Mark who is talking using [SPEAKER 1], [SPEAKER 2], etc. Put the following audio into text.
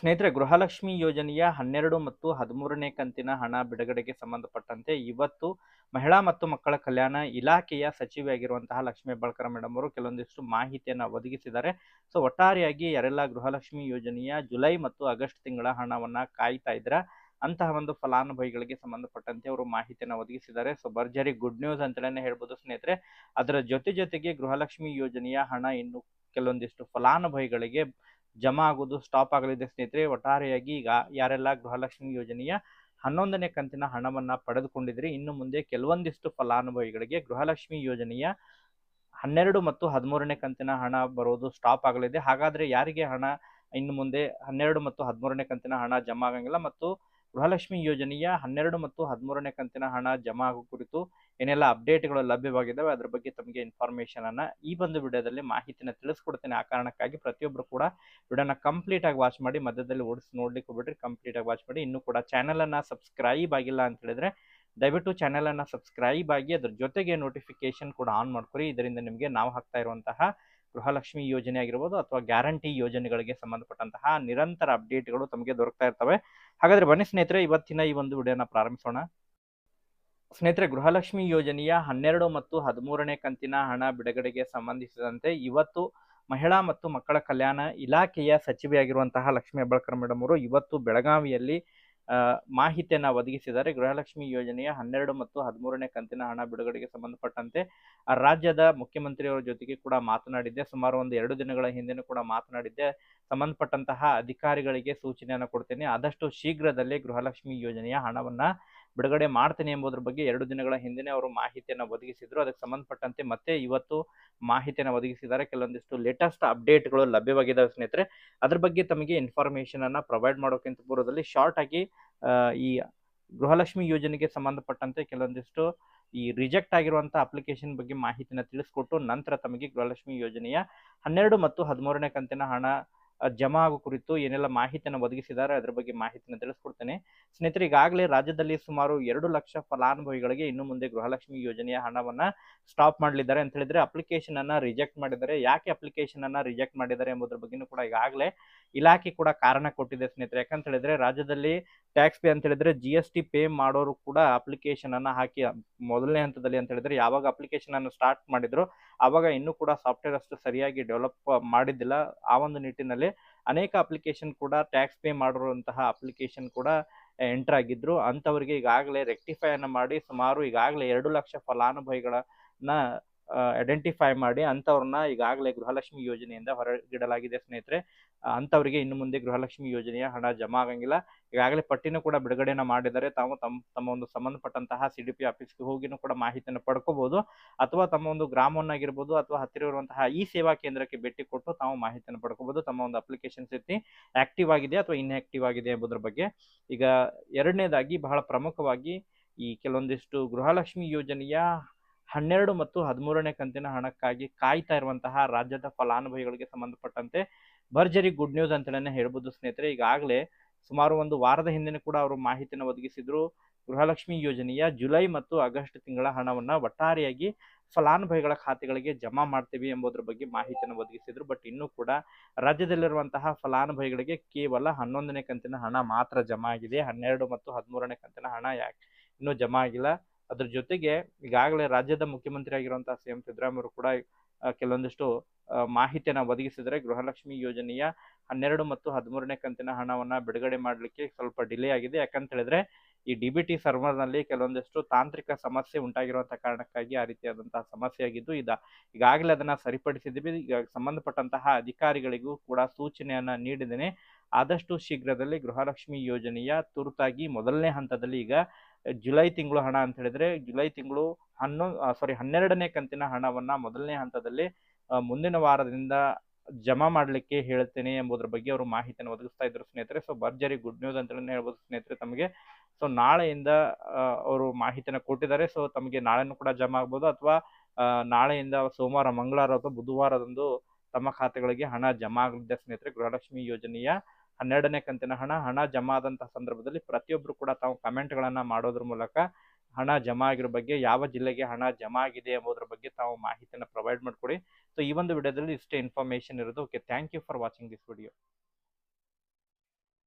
[SPEAKER 1] ಸ್ನೇಹಿತರೆ, ಗೃಹಲಕ್ಷ್ಮಿ ಯೋಜನೆಯ ಹನ್ನೆರಡು ಮತ್ತು ಹದಿಮೂರನೇ ಕಂತಿನ ಹಣ ಬಿಡುಗಡೆಗೆ ಸಂಬಂಧಪಟ್ಟಂತೆ ಇವತ್ತು ಮಹಿಳಾ ಮತ್ತು ಮಕ್ಕಳ ಕಲ್ಯಾಣ ಇಲಾಖೆಯ ಸಚಿವೆಯಾಗಿರುವಂತಹ ಲಕ್ಷ್ಮೀ ಹೆಬ್ಬಾಳ್ಕರ್ ಮೇಡಮ್ ಅವರು ಕೆಲವೊಂದಿಷ್ಟು ಮಾಹಿತಿಯನ್ನು ಒದಗಿಸಿದ್ದಾರೆ. ಸೊ, ಒಟ್ಟಾರೆಯಾಗಿ ಯಾರೆಲ್ಲ ಗೃಹಲಕ್ಷ್ಮಿ ಯೋಜನೆಯ ಜುಲೈ ಮತ್ತು ಆಗಸ್ಟ್ ತಿಂಗಳ ಹಣವನ್ನ ಕಾಯ್ತಾ ಇದ್ರ ಅಂತಹ ಒಂದು ಫಲಾನುಭವಿಗಳಿಗೆ ಸಂಬಂಧಪಟ್ಟಂತೆ ಅವರು ಮಾಹಿತಿಯನ್ನು ಒದಗಿಸಿದ್ದಾರೆ. ಸೊ, ಭರ್ಜರಿ ಗುಡ್ ನ್ಯೂಸ್ ಅಂತಲೇ ಹೇಳ್ಬೋದು ಸ್ನೇಹಿತರೆ. ಅದರ ಜೊತೆ ಜೊತೆಗೆ ಗೃಹಲಕ್ಷ್ಮಿ ಯೋಜನೆಯ ಹಣ ಇನ್ನು ಕೆಲವೊಂದಿಷ್ಟು ಫಲಾನುಭವಿಗಳಿಗೆ ಜಮಾ ಆಗೋದು ಸ್ಟಾಪ್ ಆಗಲಿದೆ ಸ್ನೇಹಿತರೆ. ಒಟ್ಟಾರೆಯಾಗಿ ಈಗ ಯಾರೆಲ್ಲ ಗೃಹಲಕ್ಷ್ಮಿ ಯೋಜನೆಯ ಹನ್ನೊಂದನೇ ಕಂತಿನ ಹಣವನ್ನು ಪಡೆದುಕೊಂಡಿದ್ರಿ, ಇನ್ನು ಮುಂದೆ ಕೆಲವೊಂದಿಷ್ಟು ಫಲಾನುಭವಿಗಳಿಗೆ ಗೃಹಲಕ್ಷ್ಮಿ ಯೋಜನೆಯ ಹನ್ನೆರಡು ಮತ್ತು ಹದಿಮೂರನೇ ಕಂತಿನ ಹಣ ಬರೋದು ಸ್ಟಾಪ್ ಆಗಲಿದೆ. ಹಾಗಾದ್ರೆ ಯಾರಿಗೆ ಹಣ ಇನ್ನು ಮುಂದೆ ಹನ್ನೆರಡು ಮತ್ತು ಹದಿಮೂರನೇ ಕಂತಿನ ಹಣ ಜಮಾ ಆಗಂಗಿಲ್ಲ ಮತ್ತು ಗೃಹಲಕ್ಷ್ಮಿ ಯೋಜನೆಯ ಹನ್ನೆರಡು ಮತ್ತು ಹದಿಮೂರನೇ ಕಂತಿನ ಹಣ ಜಮಾ ಆಗೋ ಕುರಿತು ಏನೆಲ್ಲ ಅಪ್ಡೇಟ್ಗಳು ಲಭ್ಯವಾಗಿದ್ದಾವೆ, ಅದ್ರ ಬಗ್ಗೆ ತಮಗೆ ಇನ್ಫಾರ್ಮೇಶನ್ ಅನ್ನ ಈ ಒಂದು ವಿಡಿಯೋದಲ್ಲಿ ಮಾಹಿತಿನ ತಿಳಿಸ್ಕೊಡ್ತೇನೆ. ಆ ಕಾರಣಕ್ಕಾಗಿ ಪ್ರತಿಯೊಬ್ಬರು ಕೂಡ ವಿಡಿಯೋನ ಕಂಪ್ಲೀಟ್ ಆಗಿ ವಾಚ್ ಮಾಡಿ, ಮಧ್ಯದಲ್ಲಿ ಓಡಿಸಿ ನೋಡ್ಲಿಕ್ಕೆ ಹೋಗ್ಬಿಟ್ರಿ ಕಂಪ್ಲೀಟ್ ಆಗಿ ವಾಚ್ ಮಾಡಿ. ಇನ್ನೂ ಕೂಡ ಚಾನೆಲ್ ಅನ್ನ ಸಬ್ಸ್ಕ್ರೈಬ್ ಆಗಿಲ್ಲ ಅಂತ ಹೇಳಿದ್ರೆ ದಯವಿಟ್ಟು ಚಾನೆಲ್ ಅನ್ನ ಸಬ್ಸ್ಕ್ರೈಬ್ ಆಗಿ ಅದ್ರ ಜೊತೆಗೆ ನೋಟಿಫಿಕೇಶನ್ ಕೂಡ ಆನ್ ಮಾಡ್ಕೊರಿ. ಇದರಿಂದ ನಿಮಗೆ ನಾವು ಹಾಕ್ತಾ ಇರುವಂತಹ ಗೃಹಲಕ್ಷ್ಮಿ ಯೋಜನೆ ಆಗಿರ್ಬೋದು ಅಥವಾ ಗ್ಯಾರಂಟಿ ಯೋಜನೆಗಳಿಗೆ ಸಂಬಂಧಪಟ್ಟಂತಹ ನಿರಂತರ ಅಪ್ಡೇಟ್ಗಳು ತಮಗೆ ದೊರಕ್ತಾ ಇರ್ತವೆ. ಹಾಗಾದ್ರೆ ಬನ್ನಿ ಸ್ನೇಹಿತರೆ, ಇವತ್ತಿನ ಈ ಒಂದು ವಿಡಿಯೋನ ಪ್ರಾರಂಭಿಸೋಣ. ಸ್ನೇಹಿತರೆ, ಗೃಹಲಕ್ಷ್ಮಿ ಯೋಜನೆಯ ಹನ್ನೆರಡು ಮತ್ತು ಹದಿಮೂರನೇ ಕಂತಿನ ಹಣ ಬಿಡುಗಡೆಗೆ ಸಂಬಂಧಿಸಿದಂತೆ ಇವತ್ತು ಮಹಿಳಾ ಮತ್ತು ಮಕ್ಕಳ ಕಲ್ಯಾಣ ಇಲಾಖೆಯ ಸಚಿವೆಯಾಗಿರುವಂತಹ ಲಕ್ಷ್ಮೀ ಹೆಬ್ಬಾಳ್ಕರ್ ಮೇಡಮ್ ಅವರು ಇವತ್ತು ಬೆಳಗಾವಿಯಲ್ಲಿ ಮಾಹಿತಿಯನ್ನ ಒದಗಿಸಿದ್ದಾರೆ. ಗೃಹಲಕ್ಷ್ಮಿ ಯೋಜನೆಯ ಹನ್ನೆರಡು ಮತ್ತು ಹದಿಮೂರನೇ ಕಂತಿನ ಹಣ ಬಿಡುಗಡೆಗೆ ಸಂಬಂಧಪಟ್ಟಂತೆ ರಾಜ್ಯದ ಮುಖ್ಯಮಂತ್ರಿಯವರ ಜೊತೆಗೆ ಕೂಡ ಮಾತನಾಡಿದ್ದೆ. ಸುಮಾರು ಒಂದು ಎರಡು ದಿನಗಳ ಹಿಂದೆನೂ ಕೂಡ ಮಾತನಾಡಿದ್ದೆ. ಸಂಬಂಧಪಟ್ಟಂತಹ ಅಧಿಕಾರಿಗಳಿಗೆ ಸೂಚನೆಯನ್ನು ಕೊಡ್ತೇನೆ. ಆದಷ್ಟು ಶೀಘ್ರದಲ್ಲೇ ಗೃಹಲಕ್ಷ್ಮಿ ಯೋಜನೆಯ ಹಣವನ್ನ ಬಿಡುಗಡೆ ಮಾಡ್ತೀನಿ ಎಂಬುದರ ಬಗ್ಗೆ ಎರಡು ದಿನಗಳ ಹಿಂದೆನೇ ಅವರು ಮಾಹಿತಿಯನ್ನು ಒದಗಿಸಿದ್ರು. ಅದಕ್ಕೆ ಸಂಬಂಧಪಟ್ಟಂತೆ ಮತ್ತೆ ಇವತ್ತು ಮಾಹಿತಿಯನ್ನು ಒದಗಿಸಿದ್ದಾರೆ. ಕೆಲವೊಂದಿಷ್ಟು ಲೇಟೆಸ್ಟ್ ಅಪ್ಡೇಟ್ಗಳು ಲಭ್ಯವಾಗಿದ್ದಾವೆ ಸ್ನೇಹಿತರೆ. ಅದ್ರ ಬಗ್ಗೆ ತಮಗೆ ಇನ್ಫಾರ್ಮೇಶನ್ ಅನ್ನ ಪ್ರೊವೈಡ್ ಮಾಡೋಕ್ಕಿಂತ ಪೂರ್ವದಲ್ಲಿ ಶಾರ್ಟ್ ಆಗಿ ಈ ಗೃಹಲಕ್ಷ್ಮಿ ಯೋಜನೆಗೆ ಸಂಬಂಧಪಟ್ಟಂತೆ ಕೆಲವೊಂದಿಷ್ಟು ಈ ರಿಜೆಕ್ಟ್ ಆಗಿರುವಂಥ ಅಪ್ಲಿಕೇಶನ್ ಬಗ್ಗೆ ಮಾಹಿತಿನ ತಿಳಿಸ್ಕೊಟ್ಟು ನಂತರ ತಮಗೆ ಗೃಹಲಕ್ಷ್ಮಿ ಯೋಜನೆಯ ಹನ್ನೆರಡು ಮತ್ತು ಹದಿಮೂರನೇ ಕಂತಿನ ಹಣ ಜಮಾ ಆಗೋ ಕುರಿತು ಏನೆಲ್ಲ ಮಾಹಿತಿಯನ್ನು ಒದಗಿಸಿದ್ದಾರೆ, ಅದರ ಬಗ್ಗೆ ಮಾಹಿತಿಯನ್ನು ತಿಳಿಸ್ಕೊಡ್ತೇನೆ. ಸ್ನೇಹಿತರೆ, ಈಗಾಗಲೇ ರಾಜ್ಯದಲ್ಲಿ ಸುಮಾರು ಎರಡು ಲಕ್ಷ ಫಲಾನುಭವಿಗಳಿಗೆ ಇನ್ನು ಮುಂದೆ ಗೃಹಲಕ್ಷ್ಮಿ ಯೋಜನೆಯ ಹಣವನ್ನ ಸ್ಟಾಪ್ ಮಾಡಲಿದ್ದಾರೆ ಅಂತ ಹೇಳಿದ್ರೆ ಅಪ್ಲಿಕೇಶನ್ ಅನ್ನ ರಿಜೆಕ್ಟ್ ಮಾಡಿದ್ದಾರೆ. ಯಾಕೆ ಅಪ್ಲಿಕೇಶನ್ ಅನ್ನ ರಿಜೆಕ್ಟ್ ಮಾಡಿದ್ದಾರೆ ಎಂಬುದರ ಬಗ್ಗೆನೂ ಕೂಡ ಈಗಾಗಲೇ ಇಲಾಖೆ ಕೂಡ ಕಾರಣ ಕೊಟ್ಟಿದೆ ಸ್ನೇಹಿತರೆ. ಯಾಕಂತ ಹೇಳಿದ್ರೆ, ರಾಜ್ಯದಲ್ಲಿ ಟ್ಯಾಕ್ಸ್ ಪೇ ಅಂತ ಹೇಳಿದ್ರೆ ಜಿ ಎಸ್ ಟಿ ಪೇ ಮಾಡೋರು ಕೂಡ ಅಪ್ಲಿಕೇಶನ್ ಅನ್ನ ಹಾಕಿ, ಮೊದಲನೇ ಹಂತದಲ್ಲಿ ಅಂತ ಹೇಳಿದ್ರೆ ಯಾವಾಗ ಅಪ್ಲಿಕೇಶನ್ ಅನ್ನು ಸ್ಟಾರ್ಟ್ ಮಾಡಿದ್ರು ಆವಾಗ ಇನ್ನೂ ಕೂಡ ಸಾಫ್ಟ್ವೇರ್ ಅಷ್ಟು ಸರಿಯಾಗಿ ಡೆವಲಪ್ ಮಾಡಿದ್ದಿಲ್ಲ. ಆ ಒಂದು ನಿಟ್ಟಿನಲ್ಲಿ ಅನೇಕ ಅಪ್ಲಿಕೇಶನ್ ಕೂಡ ಟ್ಯಾಕ್ಸ್ ಪೇ ಮಾಡಿರುವಂತಹ ಅಪ್ಲಿಕೇಶನ್ ಕೂಡ ಎಂಟರ್ ಆಗಿದ್ರು. ಅಂತವರಿಗೆ ಈಗಾಗಲೇ ರೆಕ್ಟಿಫೈ ಅನ್ನ ಮಾಡಿ ಸುಮಾರು ಈಗಾಗಲೇ ಎರಡು ಲಕ್ಷ ಫಲಾನುಭವಿಗಳನ್ನ ಐಡೆಂಟಿಫೈ ಮಾಡಿ ಅಂಥವ್ರನ್ನ ಈಗಾಗಲೇ ಗೃಹಲಕ್ಷ್ಮಿ ಯೋಜನೆಯಿಂದ ಹೊರಗಿಡಲಾಗಿದೆ ಸ್ನೇಹಿತರೆ. ಅಂಥವರಿಗೆ ಇನ್ನು ಮುಂದೆ ಗೃಹಲಕ್ಷ್ಮಿ ಯೋಜನೆಯ ಹಣ ಜಮಾ ಆಗಂಗಿಲ್ಲ. ಈಗಾಗಲೇ ಪಟ್ಟಿನೂ ಕೂಡ ಬಿಡುಗಡೆನ ಮಾಡಿದರೆ ತಾವು ತಮ್ಮ ತಮ್ಮ ಒಂದು ಸಂಬಂಧಪಟ್ಟಂತಹ ಸಿ ಡಿ ಪಿ ಆಫೀಸ್ಗೆ ಹೋಗಿನೂ ಕೂಡ ಮಾಹಿತಿಯನ್ನು ಪಡ್ಕೋಬಹುದು ಅಥವಾ ತಮ್ಮ ಒಂದು ಗ್ರಾಮವನ್ನಾಗಿರ್ಬೋದು ಅಥವಾ ಹತ್ತಿರ ಇರುವಂತಹ ಈ ಸೇವಾ ಕೇಂದ್ರಕ್ಕೆ ಭೇಟಿ ಕೊಟ್ಟು ತಾವು ಮಾಹಿತಿಯನ್ನು ಪಡ್ಕೋಬಹುದು ತಮ್ಮ ಒಂದು ಅಪ್ಲಿಕೇಶನ್ ಸ್ಥಿತಿ ಆಕ್ಟಿವ್ ಆಗಿದೆ ಅಥವಾ ಇನ್ಆಕ್ಟಿವ್ ಆಗಿದೆ ಎಂಬುದರ ಬಗ್ಗೆ. ಈಗ ಎರಡನೇದಾಗಿ ಬಹಳ ಪ್ರಮುಖವಾಗಿ ಈ ಕೆಲವೊಂದಿಷ್ಟು ಗೃಹಲಕ್ಷ್ಮಿ ಯೋಜನೆಯ ಹನ್ನೆರಡು ಮತ್ತು ಹದಿಮೂರನೇ ಕಂತಿನ ಹಣಕ್ಕಾಗಿ ಕಾಯ್ತಾ ಇರುವಂತಹ ರಾಜ್ಯದ ಫಲಾನುಭವಿಗಳಿಗೆ ಸಂಬಂಧಪಟ್ಟಂತೆ ಭರ್ಜರಿ ಗುಡ್ ನ್ಯೂಸ್ ಅಂತಲೇ ಹೇಳ್ಬೋದು ಸ್ನೇಹಿತರೆ. ಈಗಾಗಲೇ ಸುಮಾರು ಒಂದು ವಾರದ ಹಿಂದೆ ಕೂಡ ಅವರು ಮಾಹಿತಿಯನ್ನು ಒದಗಿಸಿದ್ರು. ಗೃಹಲಕ್ಷ್ಮಿ ಯೋಜನೆಯ ಜುಲೈ ಮತ್ತು ಆಗಸ್ಟ್ ತಿಂಗಳ ಹಣವನ್ನು ಒಟ್ಟಾರೆಯಾಗಿ ಫಲಾನುಭವಿಗಳ ಖಾತೆಗಳಿಗೆ ಜಮಾ ಮಾಡ್ತೀವಿ ಎಂಬುದರ ಬಗ್ಗೆ ಮಾಹಿತಿಯನ್ನು ಒದಗಿಸಿದ್ರು. ಬಟ್ ಇನ್ನೂ ಕೂಡ ರಾಜ್ಯದಲ್ಲಿರುವಂತಹ ಫಲಾನುಭವಿಗಳಿಗೆ ಕೇವಲ ಹನ್ನೊಂದನೇ ಕಂತಿನ ಹಣ ಮಾತ್ರ ಜಮಾ ಆಗಿದೆ. ಹನ್ನೆರಡು ಮತ್ತು ಹದಿಮೂರನೇ ಕಂತಿನ ಹಣ ಯಾಕೆ ಇನ್ನೂ ಜಮಾ ಆಗಿಲ್ಲ. ಅದ್ರ ಜೊತೆಗೆ ಈಗಾಗಲೇ ರಾಜ್ಯದ ಮುಖ್ಯಮಂತ್ರಿ ಆಗಿರುವಂತಹ ಸಿ ಎಂ ಸಿದ್ದರಾಮಯ್ಯ ಕೂಡ ಕೆಲವೊಂದಿಷ್ಟು ಮಾಹಿತಿಯನ್ನ ಒದಗಿಸಿದರೆ ಗೃಹಲಕ್ಷ್ಮಿ ಯೋಜನೆಯ ಹನ್ನೆರಡು ಮತ್ತು ಹದಿಮೂರನೇ ಕಂತಿನ ಹಣವನ್ನ ಬಿಡುಗಡೆ ಮಾಡಲಿಕ್ಕೆ ಸ್ವಲ್ಪ ಡಿಲೇ ಆಗಿದೆ. ಯಾಕಂತ ಹೇಳಿದ್ರೆ ಈ ಡಿ ಬಿ ಟಿ ಸರ್ವರ್ನಲ್ಲಿ ಕೆಲವೊಂದಿಷ್ಟು ತಾಂತ್ರಿಕ ಸಮಸ್ಯೆ ಉಂಟಾಗಿರುವಂತಹ ಕಾರಣಕ್ಕಾಗಿ ಆ ರೀತಿಯಾದಂತಹ ಸಮಸ್ಯೆ ಆಗಿದ್ದು ಇದ. ಈಗಾಗಲೇ ಅದನ್ನ ಸರಿಪಡಿಸಿದ್ದೀವಿ. ಈಗ ಸಂಬಂಧಪಟ್ಟಂತಹ ಅಧಿಕಾರಿಗಳಿಗೂ ಕೂಡ ಸೂಚನೆಯನ್ನ ನೀಡಿದ್ದೇನೆ. ಆದಷ್ಟು ಶೀಘ್ರದಲ್ಲಿ ಗೃಹಲಕ್ಷ್ಮಿ ಯೋಜನೆಯ ತುರ್ತಾಗಿ ಮೊದಲನೇ ಹಂತದಲ್ಲಿ ಈಗ ಜುಲೈ ತಿಂಗಳು ಹಣ ಅಂತ ಹೇಳಿದ್ರೆ ಜುಲೈ ತಿಂಗಳು ಹನ್ನೊಂದು ಸಾರಿ ಹನ್ನೆರಡನೇ ಕಂತಿನ ಹಣವನ್ನ ಮೊದಲನೇ ಹಂತದಲ್ಲಿ ಮುಂದಿನ ವಾರದಿಂದ ಜಮಾ ಮಾಡಲಿಕ್ಕೆ ಹೇಳ್ತೇನೆ ಎಂಬುದರ ಬಗ್ಗೆ ಅವರು ಮಾಹಿತಿಯನ್ನು ಒದಗಿಸ್ತಾ ಇದ್ರು ಸ್ನೇಹಿತರೆ. ಸೊ ಭರ್ಜರಿ ಗುಡ್ ನ್ಯೂಸ್ ಅಂತ ಹೇಳ್ಬೋದು ಸ್ನೇಹಿತರೆ ತಮಗೆ. ಸೊ ನಾಳೆಯಿಂದ ಅವರು ಮಾಹಿತಿಯನ್ನು ಕೊಟ್ಟಿದ್ದಾರೆ. ಸೊ ತಮಗೆ ನಾಳೆನೂ ಕೂಡ ಜಮಾ ಆಗ್ಬೋದು ಅಥವಾ ನಾಳೆಯಿಂದ ಸೋಮವಾರ, ಮಂಗಳವಾರ ಅಥವಾ ಬುಧವಾರದಂದು ತಮ್ಮ ಖಾತೆಗಳಿಗೆ ಹಣ ಜಮಾ ಆಗಲಿದೆ ಸ್ನೇಹಿತರೆ. ಗೃಹಲಕ್ಷ್ಮಿ ಯೋಜನೆಯ ಹನ್ನೆರಡನೇ ಕಂತಿನ ಹಣ ಹಣ ಜಮಾ ಆದಂತಹ ಸಂದರ್ಭದಲ್ಲಿ ಪ್ರತಿಯೊಬ್ಬರು ಕೂಡ ತಾವು ಕಮೆಂಟ್ಗಳನ್ನ ಮಾಡೋದ್ರ ಮೂಲಕ ಹಣ ಜಮಾ ಆಗಿರೋ ಬಗ್ಗೆ, ಯಾವ ಜಿಲ್ಲೆಗೆ ಹಣ ಜಮಾ ಆಗಿದೆ ಎಂಬುದರ ಬಗ್ಗೆ ತಾವು ಮಾಹಿತಿಯನ್ನು ಪ್ರೊವೈಡ್ ಮಾಡಿಕೊಡಿ. ಸೊ ಈ ಒಂದು ವಿಡಿಯೋದಲ್ಲಿ ಇಷ್ಟೇ ಇನ್ಫಾರ್ಮೇಶನ್ ಇರೋದು. Okay thank you for watching this video